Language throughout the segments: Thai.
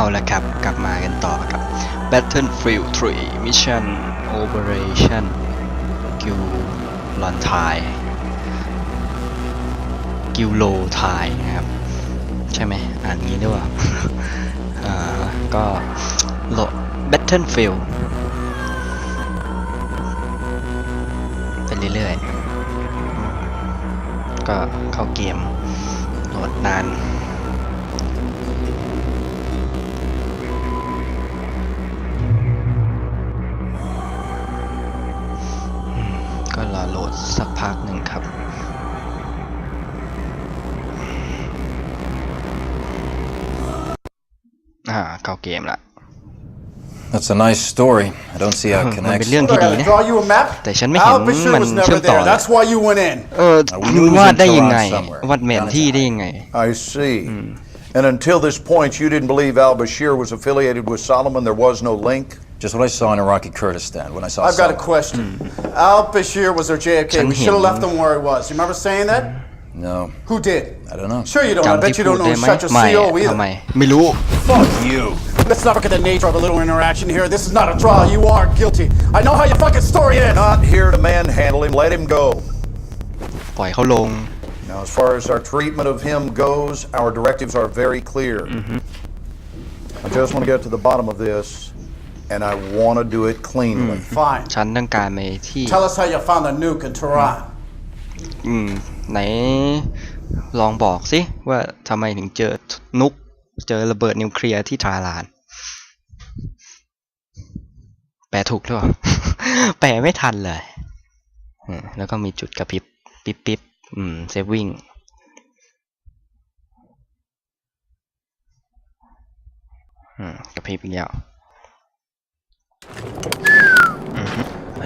เอาละครับ กลับมากันต่อกับ Battlefield 3 Mission Operation g i l l o n t i g i l l o t i นะครับ ใช่ไหมอ่านงี้ด้วยว่าอ่าก็โหลด Battlefield ไปเรื่อยๆ ก็เข้าเกมโหลดนาน อ่าเข้าเกมละ That's a nice story. I don't see how it มันเป็น connects. เรื่อง I ที่ดี gotta นะ draw you a map. แต่ฉันไม่เห็น Al Bashir มัน was เชื่อ never มต่อ there. เลย That's why you went in. เออ Uh, we คุณ knew he was วาด in ได้ยังไง Tehran somewhere. วาดแผนที่ได้ยังไง I see. And until this point, you didn't believe al Bashir was affiliated with Solomon? There was no link? Just what I saw in Iraqi Kurdistan when I saw I've got a Salman. question. Al Bashir was their JFK. Chẳng We should have hiểu. left him where he was. You remember saying that? No, Who did? I don't know. Sure you don't. I จำที่ bet you พูด don't ได้ know ไหม such a ไม่ CO ทำไม either. ไม่รู้ Fuck you. Let's not forget the nature of a little interaction here. This is not a trial. You are guilty. I know how your fucking story ends. Not here to manhandle him. Let him go. ปล่อยเขาลง Now, as far as our treatment of him goes, our directives are very clear. I just want to get to the bottom of this, and I want to do it cleanly. Fine. ฉันต้องการไปที่ Tell us how you found the nuke in Tehran. อืม ไหนลองบอกสิว่าทำไมถึงเจอนุกเจอระเบิดนิวเคลียร์ที่ทาลาน แปลถูกหรือเปล่า แปลไม่ทันเลยอืมแล้วก็มีจุดกระพริบ ปิ๊บปิ๊บอืม เซฟวิ่ง อืม กระพริบอีกแล้ว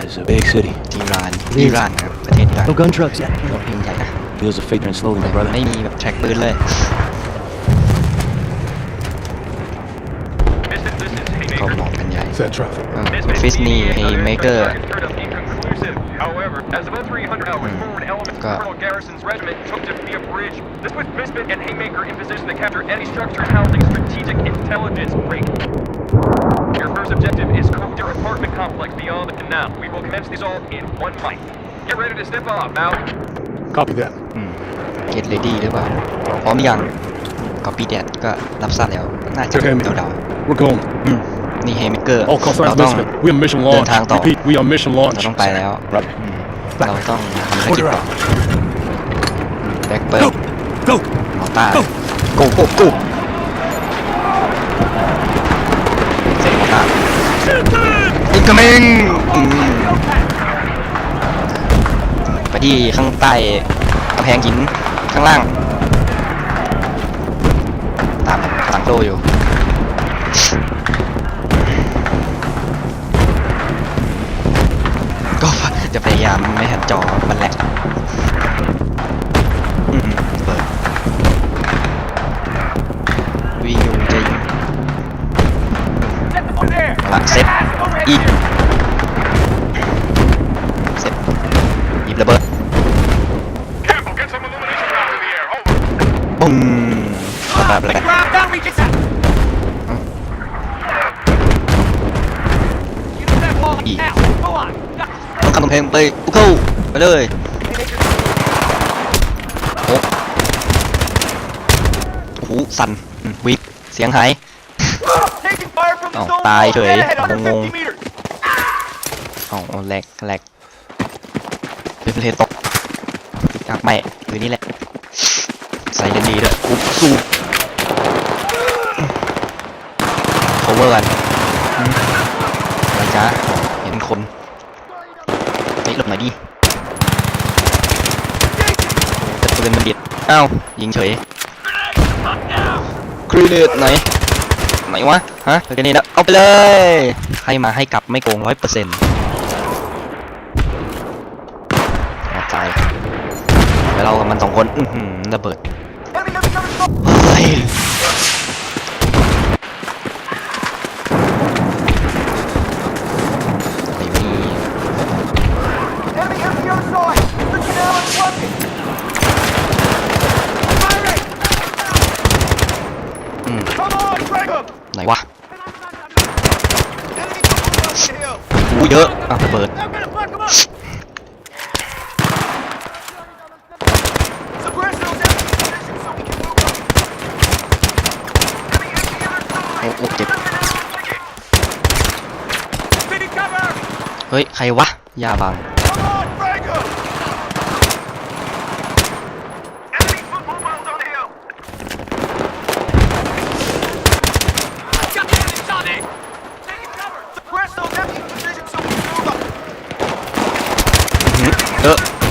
It's a big city. อิหร่านอิหร่านครับประเทศอิหร่าน No gun trucks yet. รถพิมพ์ใหญ่นะ Wheels are fading slowly, my brother. ไม่มีแบบแทร็กปืนเลย ก็มองกันใหญ่ Set traffic. ฟิสนีเฮเมเกอร์ However, as about 300 hours forward, elements of Got- Colonel Garrison's regiment took to Via Bridge. This put Misfit and Haymaker in position to capture any structure housing strategic intelligence break. Your first objective is Copter apartment complex beyond the canal. We will commence the assault in one mic. Get ready to step off, out. Copy that. เกตเลดี้หรือเปล่าพร้อมยังก็ปีแดดก็รับทราบแล้วน่าจะ Okay, เดา We're going. ๆอืมนี่เฮเมเกอร์ All call เรา signs ต้อง Misfit. We on mission เดิน launch. ทางต่อ Repeat, we on mission เรา launch. ต้องไปแล้ว Right. อืมเราต้องทำภารกิจ Order ต่อ out. แบ็คเปิล Go! มอต้าโกโกโกเซมอต้าอินคัมมิ่งไป ที่ข้างใต้กำแพงหินข้างล่าง ตามตามโลอยู่ก็จะพยายามไม่ให้จอมันแหลกอืมเปิดวิ่งอยู่จะยิงเอาละเซ็ตอีก ไปเข้าไปเลยโอ้โหสั่นวิบเสียงหายอ้าตายเฉยงงเอ้าแหลกแหลกเป็นเลตกอยากใหม่อยู่นี่แหละ ใส่ยันดีด้วยอุ๊บสู้ cover กันจ้าเห็นคน ลบหน่อยดิแต่ปืนมันดิดอ้าวยิงเฉยกรีเนตไหนไหนวะฮะเดี๋ยวนี้นะเอาไปเลยให้มาให้กลับไม่โกงร้อยเปอร์เซ็นต์ใจแล้วเรากับมันสองคน อืระเบิดเฮ้ยไอ้นี่ Enemy on the other side. The canal is flooded. Firing. Mm. Come on, drag him. ไหนวะอู้เยอะอะระเบิดโอ้โอ้เจ็บเฮ้ย ใครวะยาบัง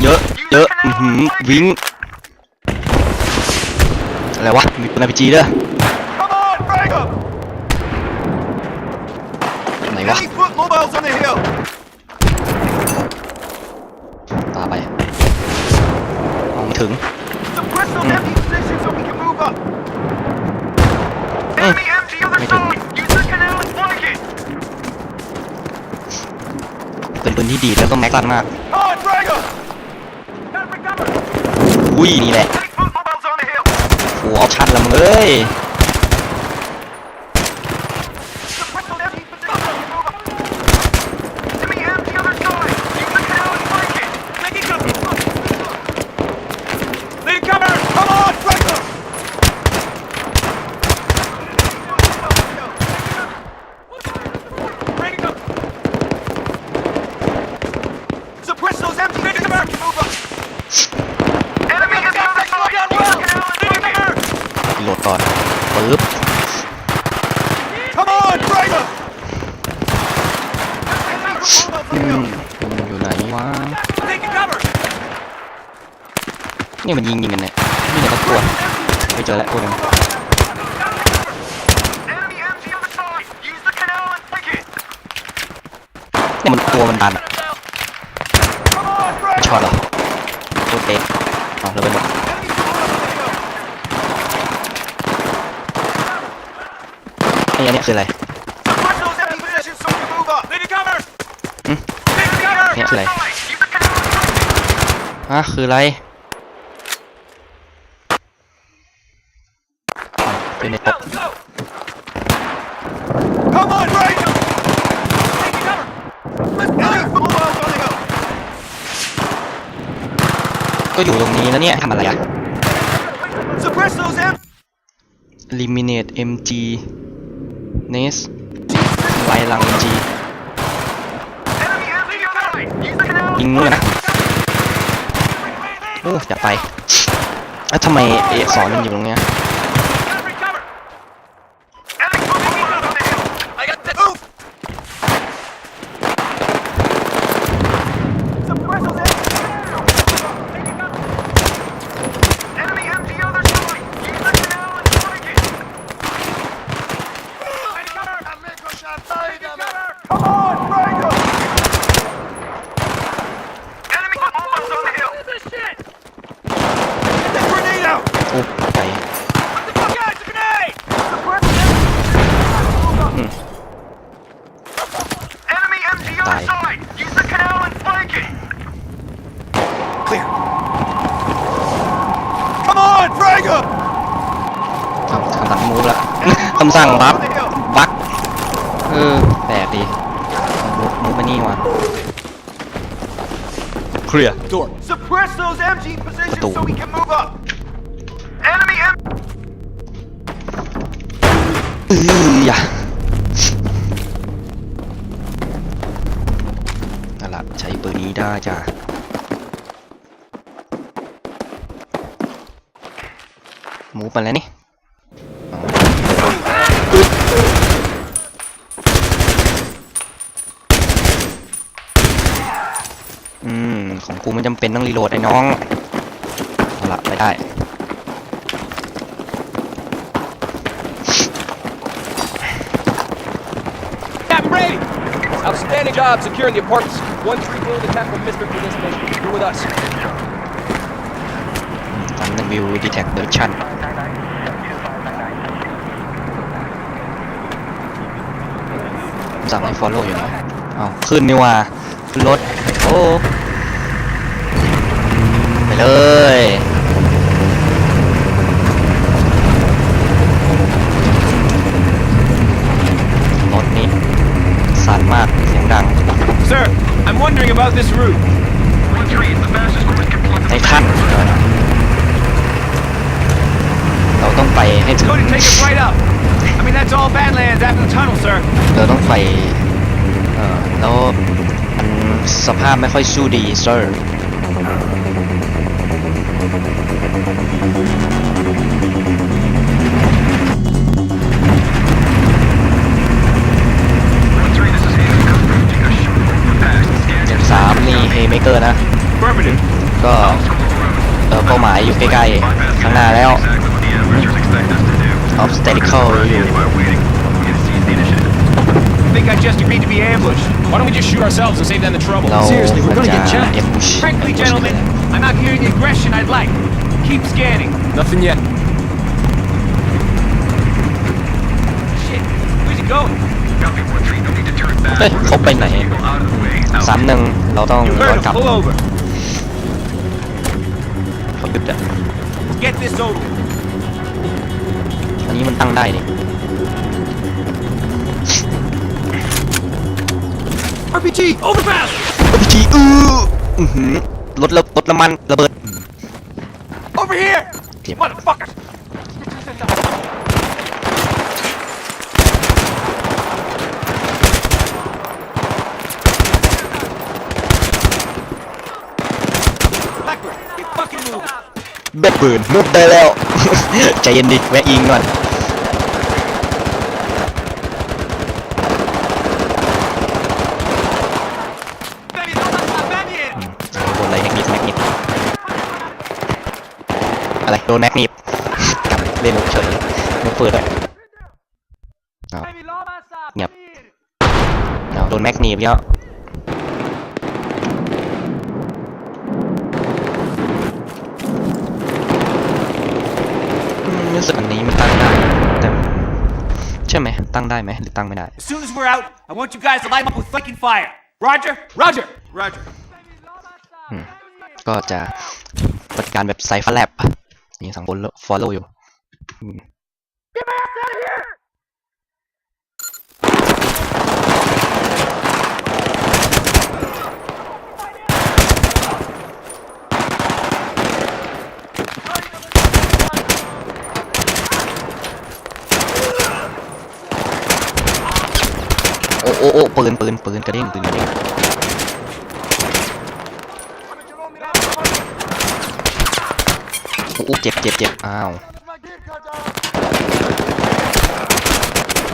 เยอะ เยอะอือหือวิ่งอะไรวะ มีปืน RPG ด้วยไหนวะ ตาไปมองไม่ถึงไม่ถึงเป็นปืนที่ดีแล้วก็แม็กซ์ลันมาก อุ้ยนี่แหละโอ้เอาชันละมึงเอ้ย โหลดก่อนปึ๊บอืมมันอยู่ไหนวะ นี่มันยิงยิงกันเนี่ยนี่เนี่ยตะกรวดไม่เจอแล้วตัวหนึงเนี่ยมันตัวมันดันอะ ช็อตเหรอตัวเตะอ๋อแล้วเป็นหมดไอ้อันเนี้ยคืออะไร เนี่ยคืออะไรฮะคืออะไรอ้าวเป็นในโต๊ะ ก็อยู่ตรงนี้แล้วเนี่ยทำอะไรอะ eliminate mg nest ไล่หลัง mg ยิงนู่นเลยนะ โอ้ อยากไปแล้วทำไมเอกสอนมันอยู่ตรงเนี้ยโอ้ไปอืมตาย ทำคำสั่งมูฟแล้ว คำสั่งบัฟบักเออแปลกดีมูฟมูฟมานี่ว่ะเคลียร์ Suppress those MG positions Don't. so we can move up. Enemy M- อืออย่านั่นละใช้ปืนนี้ได้จ้ะ มูฟมาแล้วนี่อ๋ออืม ของกู ไม่จำเป็นต้องรีโหลดไอ้น้องเอาละไปได้ Captain Brady! Outstanding job securing the apartments. One three below the capital district for this mission. You're with us. ฟันวิวดีแท็กเดอร์ชันสั่งให้ follow อยู่นะเอาวขึ้นนี่ว่าขึ้นรถ โอ้ ไปเลยรถนี่สั่นมากเสียงดัง Sir I'm wondering about this route ในถ้ำเราต้องไปให้ถึง I mean that's all badlands after the tunnel sir เราต้องไปเออแล้วมันสภาพไม่ค่อยสู้ดี sir สามนี่เฮเมเกอร์นะ Affirmative. ก็เออเป้าหมายอยู่ใกล้ๆ ข้างหน้าแล้ว exactly what the amateurs expect us to do. obstacle อยู่ By waiting, we can seize the initiative. I think I just agreed to be ambushed. Why don't we just shoot ourselves and save them the trouble? เรา Seriously, we're มัน gonna จะ get jacked. เอ็มบุช Frankly, gentlemen, I'm not hearing the aggression I'd like. Keep scanning. Nothing yet. Shit, where's he going? Copy 1-3, no need to turn back. เฮ้ยเขาไปไหน Vehicle out of the way. Out. สามหนึ่งเราต้อง You ย้อ heard น him. กลับ Pull over. เขาหยุดอะ Get this over. with. อันนี้มันตั้งได้นี่ RPG, overpass. พีจีอื้ออื้อหือ รถระรถน้ำมันระเบิด Over here. Yep. Motherfuckers. Blackbird, get fucking moving. เบ็ดปืนมุดได้แล้ว ใจเย็นดิแวะยิงก่อน Baby, don't let my baby in. โดนอะไรแม็กนิดแม็กนิดอะไรโดนแม็กนิดกลับเล่นลูกเฉยลูกเปิดเลยเอา Baby, law my side. Yep. เอาโดนแม็กนิดแล้วอืมรู้สึกอันนี้มันตั้งได้แต่ใช่ไหมตั้งได้ไหมหรือตั้งไม่ได้ As soon as we're out, I want you guys to light 'em up with fucking fire. Roger? Roger. Roger. ก็จะปฏิการแบบไซฟ e r แลบ นี่สังคมฟอลโล่อยู่อืมโอ้โอ้โอ้ปืนปืนปืนกระเด้งปืนกระเด้งโอ้โอ้เจ็บเจ็บเจ็บอ้าว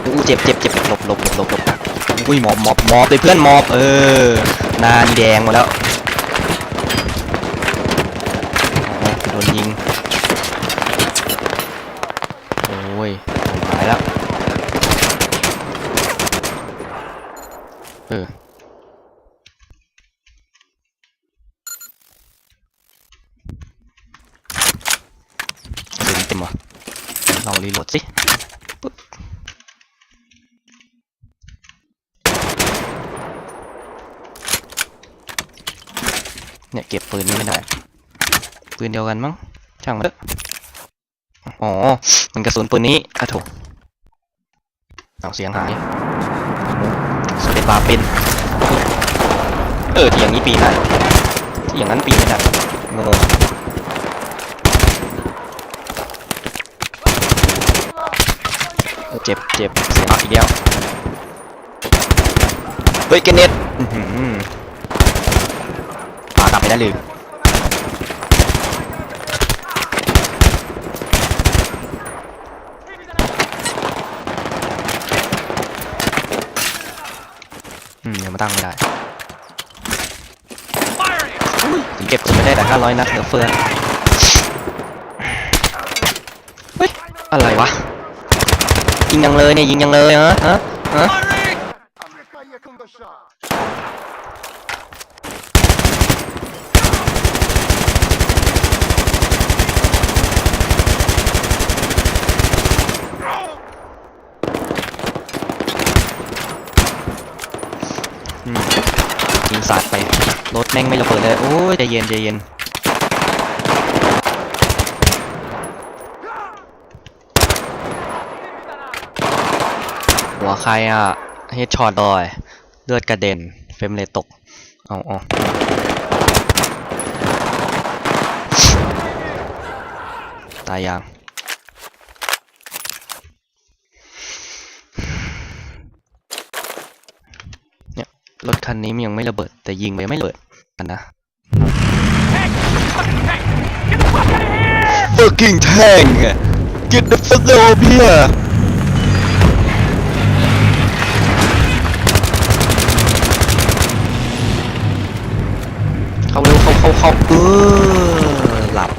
โอ้เจ็บเจ็บเจ็บหลบหลบหลบหลบหลบอุ้ยหมอบหมอบหมอบเลยเพื่อนหมอบเออหน้านี่แดงหมดแล้วอ๋อโดนยิงโอ้ยหายแล้วเออ เต็ มเต็มว่ะลองรีโหลดสิปึ๊บเนี่ยเก็บปืนนี่ไม่ได้ ปืนเดียวกันมั้งช่างมันเถอะอ๋อ มันกระสุนปืนนี้อะโถเอาเสียงหายสเปนบาเป็น เออที่อย่างนี้ปีนได้ที่อย่างนั้นปีนไม่ได้งง เจ็บเจ็บเสียมากอีกแล้วเฮ้ยเกเน็ตอื้อหือปากลับไปได้เลยอืมยังมาตั้งไม่ได้ถึงเก็บจะไม่ได้แต่ห้าร้อยนัดเหลือเฟือเฮ้ย อะไรวะ งยังเลยเนี่ยยิงยังเลยฮะฮะฮะยิงสาดไปรถแม่งไม่ระเบิดเลยโอ้ยใจเย็นใจเย็น หัวใครอะเฮดช็อตลอยเลือดกระเด็น เฟมเรทตก เอาเอาตายยังเนี่ยรถคันนี้มันยังไม่ระเบิด แต่ยิงไปไม่ระเบิดกันนะ fucking tank get the fuck over here เข้าเร็วเข้าเข้าเข้าเออหลับ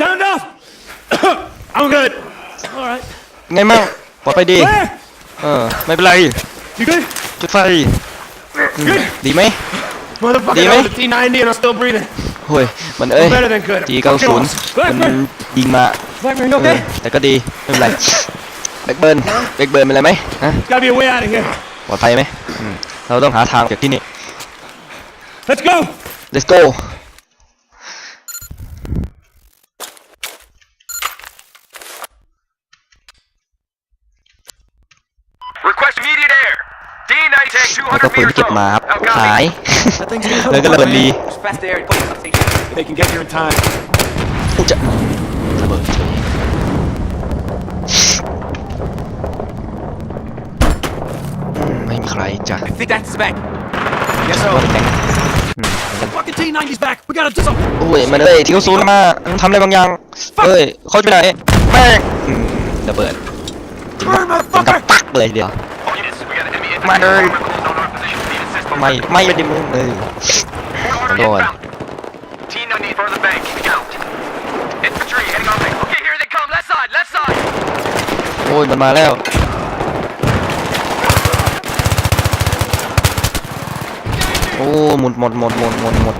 Sound off! I'm good. ไงมั่งปลอดภัยดีเออ ไม่เป็นไร You good? จุดไฟอืมดีไหม Motherfucker, Đi that mấy. was a T90 and I'm still breathing. โอ้ย มันเอ้ย Better than good. จีเก้าศูนย์มันยิงมา Blackman, you เออ okay? แต่ก็ดี ไม่เป็นไรแบ็กเบิร์นแบ็กเบิร์นเป็นไรไหมฮะ Gotta be a way out of here. ปลอดภัยไหมอืม เราต้องหาทางจากที่นี่ Let's go! let's go Request immediate air. D90 tank แล้วก็200ปืน meters ที่เก็บ out. มาครับ Out, copy. หาย แล้วก็ระเบิดดี Fast the area. Put it on They can get here in time. อุยจะระเบิดเฉยอืมไม่มี ใครจะ I think that's his back. Yes, ว่า so. แต่งอืมเหมือนกัน Fucking T90's back. We gotta do something. โอ้ยมันเอ้ยที่เขาซูนมาทำอะไรบางอย่างเอ้ยเขาจะไปไหนแม่งอืมระเบิด Burn, ถึงกับ motherfucker! ปักเลยเดียว All units, we got enemy infantry Mother. armor close on our position. Need assist on ไม่ไม่ไม่ได้มึงเออ Order Go on. inbound. T90 further bank. Keep count. Infantry heading on bank. Okay, here they come. Left side, left side. โอ้ยมันมาแล้ว อ้หมดหมดหมดหมดหมดหมด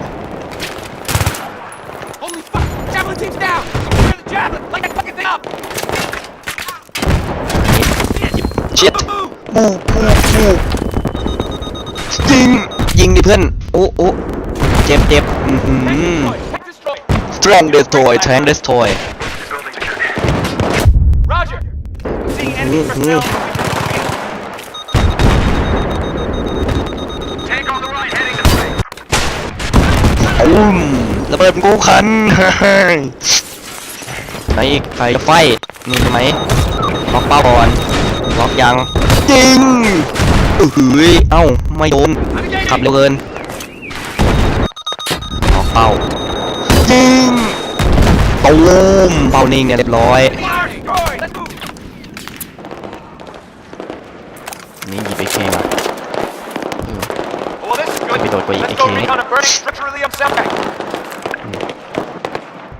Holy fuck! Javelin team's down! We're the javelin! Light that fucking thing up! เชิดปูปูปูยิงยิงดิเพื่อน โอ้โอ้เจ็บเจ็บอือหือ Tank destroyed! strong destroy tank destroy Building secured. Roger! I'm seeing enemy Mhm. personnel. Tank อุ้มระเบิดกูคันไหนอีกใครจะไฟนี่ใช่ไหมล็อกเป้าก่อนล็อกยังจริงอื้อหือเอ้าไม่โดนขับเร็วเกินล็อกเป้าจริงตูมเป้านิ่งเนี่ยเรียบร้อย Fire destroyed! Let's move! นี่หยิบไอ้เคมา Oh, this is good. Maybe don't wait, Let's I go can't. recon a burning structure of the upset back.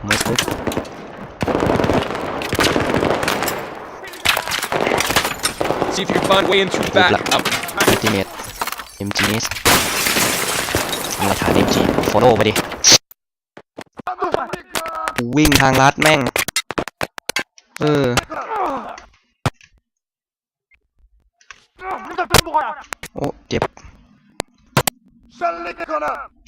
ไม่ปุ๊บ See if you can find way in through the ปุ๊บ back. ละ Out. อัลติเมทเอ็มจีเนสมีฐานเอ็มจีฟอลโล่ไปดิ วิ่งทางลัดแม่ง เออ โอ้ เจ็บ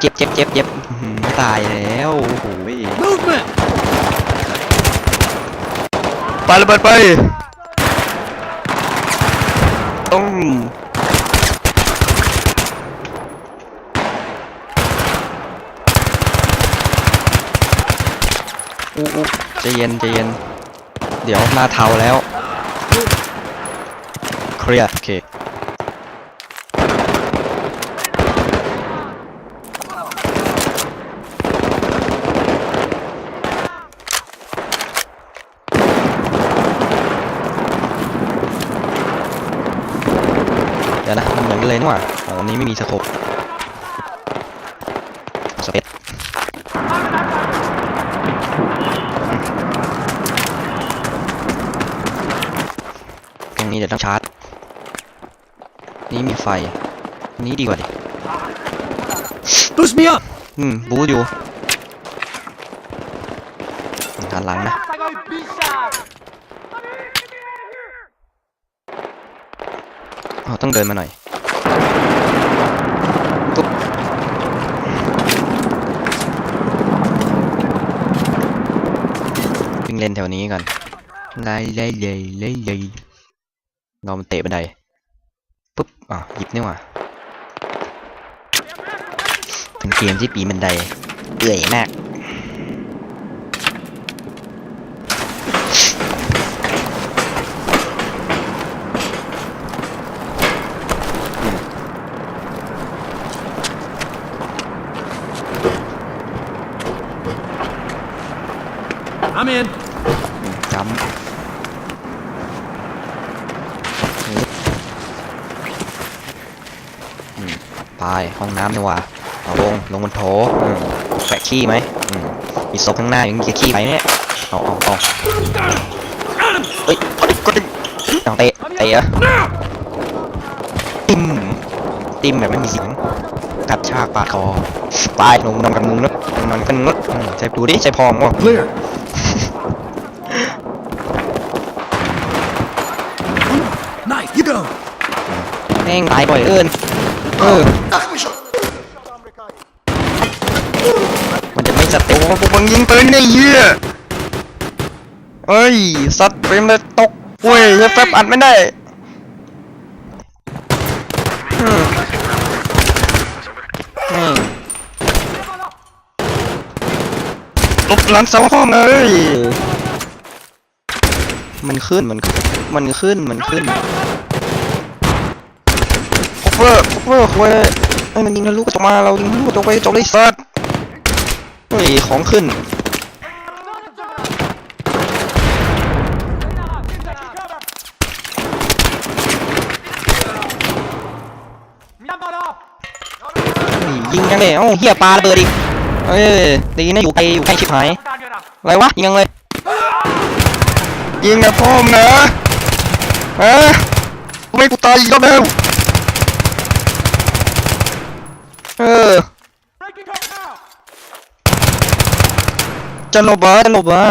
เจ็บเจ็บเจ็บเจ็บอื้อหือตายแล้วโอ้โห Movement! ปาระเบิดไปต้องอู้อู้ใจเย็นใจเย็น เดี๋ยวหน้าเทาแล้ว เคลียร์โอเค เดี๋ยวนะ มันเหมือนกันเลยนี่ห ว่าอ๋ออันนี้ไม่มีสโคปสเปซนี้เดี๋ยวต้องชาร์จ นี่มีไฟ นี่ดีกว่าดิ Boost me up! อืม บูอยู่หันหลังนะอ๋อต้องเดินมาหน่อยปุ๊บวิ่งเล่นแถวนี้ก่อนไล่ไล่ไล่ไล่ไล่รอมันเตะบันไดปุ๊บอะหยิบนี่ว่ะเป็นเกมที่ปีบันไดเอื่อยมาก I'm in. จำอืมไปห้ องน้ำดีกว่าเอาลงลงบนโถอืมแปะขี้ไหมอืมมีศพข้างหน้ายังจะขี้ไปเนี่ยเอาเอาเอาเฮ้ยกดดิกดดิเอาเตะเตะเหรอติ้มติ้มแบบไม่มีเสียงกัดชากปาดคอไปลงนอนกับมึงนึกนอนกันนึกอืมใช้ดูดิใช้พองวะ Clear. nice. You go. แม่งตายบ่อยเอินเออ มัน จะไม่จัดเต็มว่าพวกมึงยิงปืนไอ้เหี้ยเอ้ยสัตว์เฟรมเลยตกเว้ยเหี้ยแฟบอัดไม่ได้อืมอืมลบหลังเสาห้องเอ้ยมันขึ้นมันขึ้นมันขึ้นมันขึ้นคเวอร์คเวอร์คเวอร์ไอ้มันยิงทะลุกระจกมาเรายิงทะลุกระจกไปกระจกเลยสัตว์ เฮ้ยของขึ้น ยิงยังเลยเอ้าเฮียปลาระเบิดอีก เอ้ยตีนะอยู่ไกลอยู่ใกล้ชิบหาย อะไรวะยิงยังเลย ยิงนะพ่อมนะฮะทำไมกูตายอีกแล้วเออ จะหลบเหรอจะหลบเหรอ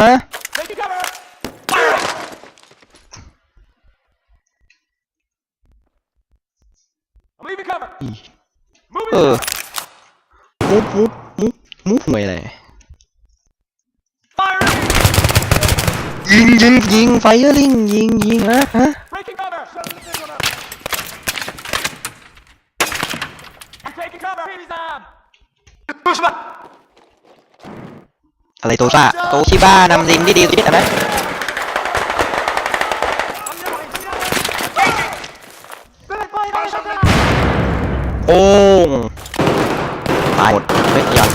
เออมุบมุบมุบมุบหวย อะไรยิงยิงยิงไฟลิงยิงยิงฮะฮะอะไรโตซ่าโตชิบ้านำลิงที่ดีที่สุดนะโอ้งตายหมดเฮ้ยยัง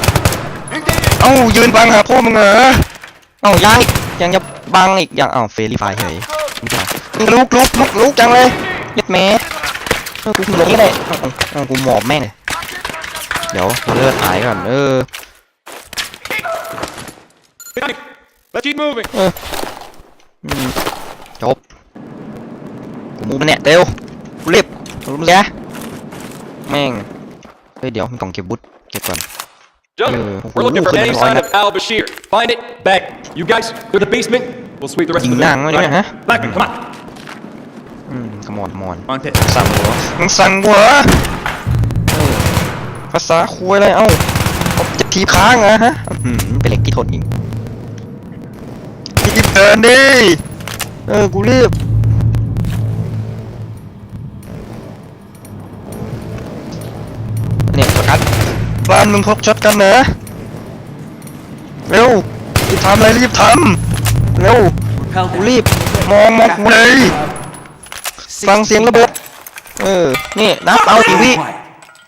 เอ้ายืนบังหาพ่อมึงเหรอเอ้ายังอีกยังจะบังอีกยังเอ้าเฟรลี่ไฟเฉยลุกลุกลุกลุกจังเลยยัดแม่เออกูลงนี่ได้เอ้าเอ้าเอ้ากูหมอบแม่งเลยเดี๋ยวเลือดหายก่อนเออ Let's keep moving. อืมจบกูมูมันเนี่ยเร็วกูรีบรู้มึงแกแม่งเฮ้ยเดี๋ยวมีกล่องเก็บบุตรเก็บก่อน Gentlemen, Yeah. we're looking for Ooh, any good sign line. of Al Bashir. Find it, bag. You guys, go to the basement. We'll sweep the rest ยิ of ง the หนัง building. ไว้เนี่ยฮะ Blackman, come on. อืมขมอนมอน On pit. สั่งหัวมึงสั่งหัวเออภาษาคุยอะไรเอ้าเอาจะทีบค้างเหรอฮะอืมเป็นเหล็กที่ทนยิง รีบเดินดิ เออ กูรีบ เนี่ยช็อตกันบ้านมึงพกช็อตกันเหรอเร็วรีบทำอะไรรีบทำเร็วกูรีบ มองมองกูเลยฟังเสียงระเบิดเออ นี่นับเอาทีวี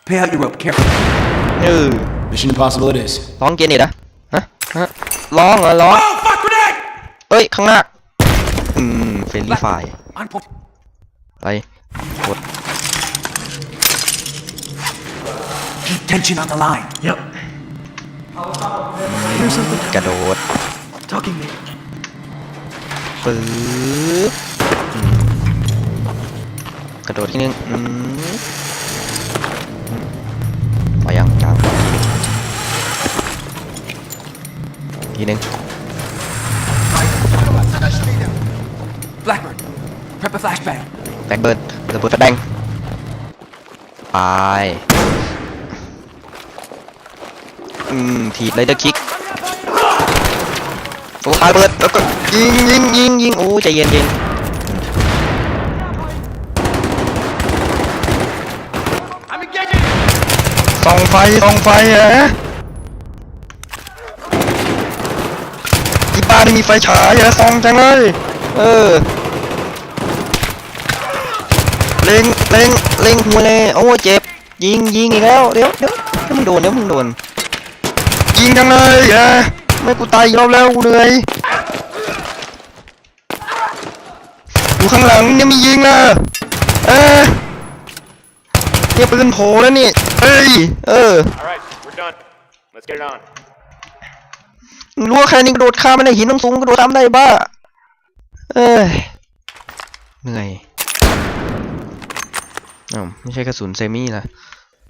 Pay out your rope, careful. เออ Mission impossible it is. ร้องเกณฑ์อีกนะฮะฮะร้องเหรอร้อง Oh, fuck grenade! เอ้ย ข้างหน้า อืมเฟรนลี่ไฟ On point. ไปกด Keep tension on the line. Yep. กระโดด Talking me. ปึ๊บอืมกระโดดทีนึงอืมไปยังกลางทีนึง Blackbird, prep a flashbang. แบงเบิร์ดระเบิดแบงไปอืมถีบเลยเดอร์คิกโอ้ปาระเบิดแล้วก็ยิงยิงยิงยิงโอ้ใจเย็นเย็นส่องไฟส่องไฟเหรออีบ้านี่มีไฟฉายเหรอส่องจังเลย เออ เล็งเล็งเล็งหัวเลยโอ้เจ็บ ยิงยิงอีกแล้ว เดี๋ยวเดี๋ยวเดี๋ยวมึงโดนเดี๋ยวมึงโดน ยิงจังเลยเหรอไม่กูตายอีกรอบแล้วกูเหนื่อยอยู่ข้างหลังเนี่ยมียิงนะเออเนี่ยปืนโผล่แล้วนี่เอ้ยเออ Alright, we're done. Let's get it on. รู้ว่าใครนี่กระโดดข้ามไม่ได้หินต้องสูงกระโดดตามได้บ้า เอ้ยเหนื่อยอ้าวไม่ใช่กระสุนเซมี่ละ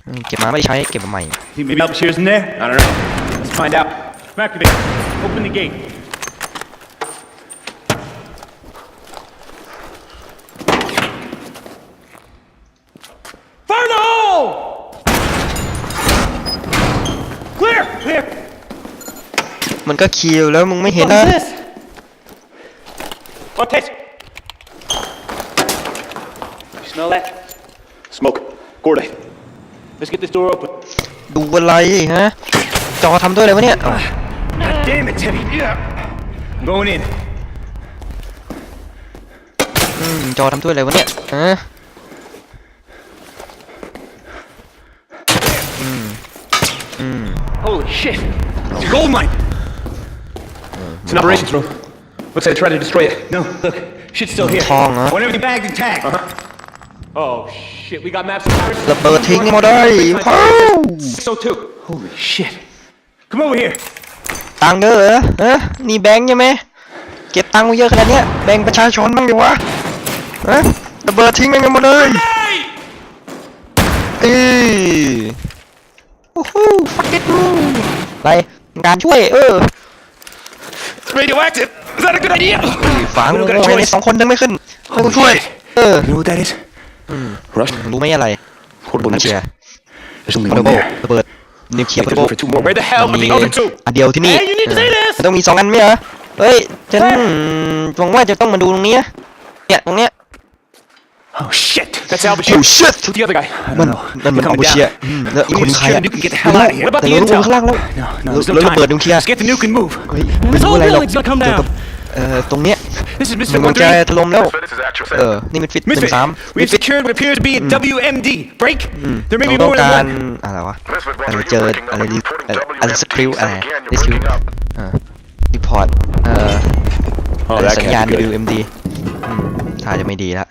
อืมเก็บมาไม่ได้ใช้เก็บมาใหม่ Think maybe help shears in there? I don't know. Let's find out. Activate. Open the gate. Fire in the hole! Clear! Clear! มันก็คิวแล้วมึงไม่เห็น What นะ is this? What taste? You smell that? Smoke. Gordy. Let's get this door open. ดูอะไรฮะ จอทำด้วยอะไรวะเนี่ยอ้าว God damn it, Teddy. Yeah. I'm going in. อืมจอทำด้วยอะไรวะเนี่ยฮะ Holy shit! It's a gold mine! It's an operations room. Looks like they tried to destroy it. No, look. Shit's still here. ทองเหรอ Want everything bagged and tagged. Uh-huh. Oh shit, we got maps and tires. ระเบิดทิ้งให้หมดเลยว้าว 602. Holy shit. Come over here. ตังค์เด้อเหรอฮะนี่แบงค์ใช่ไหมเก็บตังค์ไว้เยอะขนาดเนี้ยแบ่งประชาชนบ้างดิวะฮะระเบิดทิ้งแม่งกันหมดเลยเอ้ยโอ้โหฟักเก็ตรูอะไรงานช่วยเออ Radioactive. Is that a good idea? ฝังมึงก็ช่วยสองคนยังไม่ขึ้นให้กูช่วย เออรูด know what รัชรู้ไหมอะไรคนบนเชียร์ระเบิดระเบิดนิวเคลียร์ระเบิด for งมันมีอันเดียวที่นี่ต้องมีสองอันไหมเหรอเฮ้ย ฉันหวังว่าจะต้องมาดูตรงนี้เนี่ย ตรงเนี้ย Oh shit. That's Albert. Oh shit Who's the other guy? I มัน don't know. นั่นมัน They're เอา coming เชีย down. อืมแล้วอีก We คน need to ใคร secure อะ the nuke and get the ไม่ hell รู้ out of here. What about แต่ the เรารู้ intel? ข้างล่างแล้ว No, no, เรา there's no เราระ time. เบิดนิวเคลียร์ Let's get the nuke and move. เฮ้ยไม่รู้อะไรหรอกเกี่ยวกับเอ่อตรงเนี้ย This is มั Mr. นมันจะ 13. ถล่มแล้ว This is actual เออ นี่มันฟิตหนึ่ง Misfit, สาม we've secured what appears to be a WMD. Break? There may เรา be ต้อง more การ than one. อะไรวะ Misfit อะไร Bunter, เจอ you're breaking อะไร up. รี Reporting อะไรสคริว WMD. อะไร Say again, you're ดิสคิว breaking up. เออรีพอร์ตเอ่อ Oh, อะไร that สัญ can't ญาณ be good. WMD อืมถ้าจะไม่ดีละ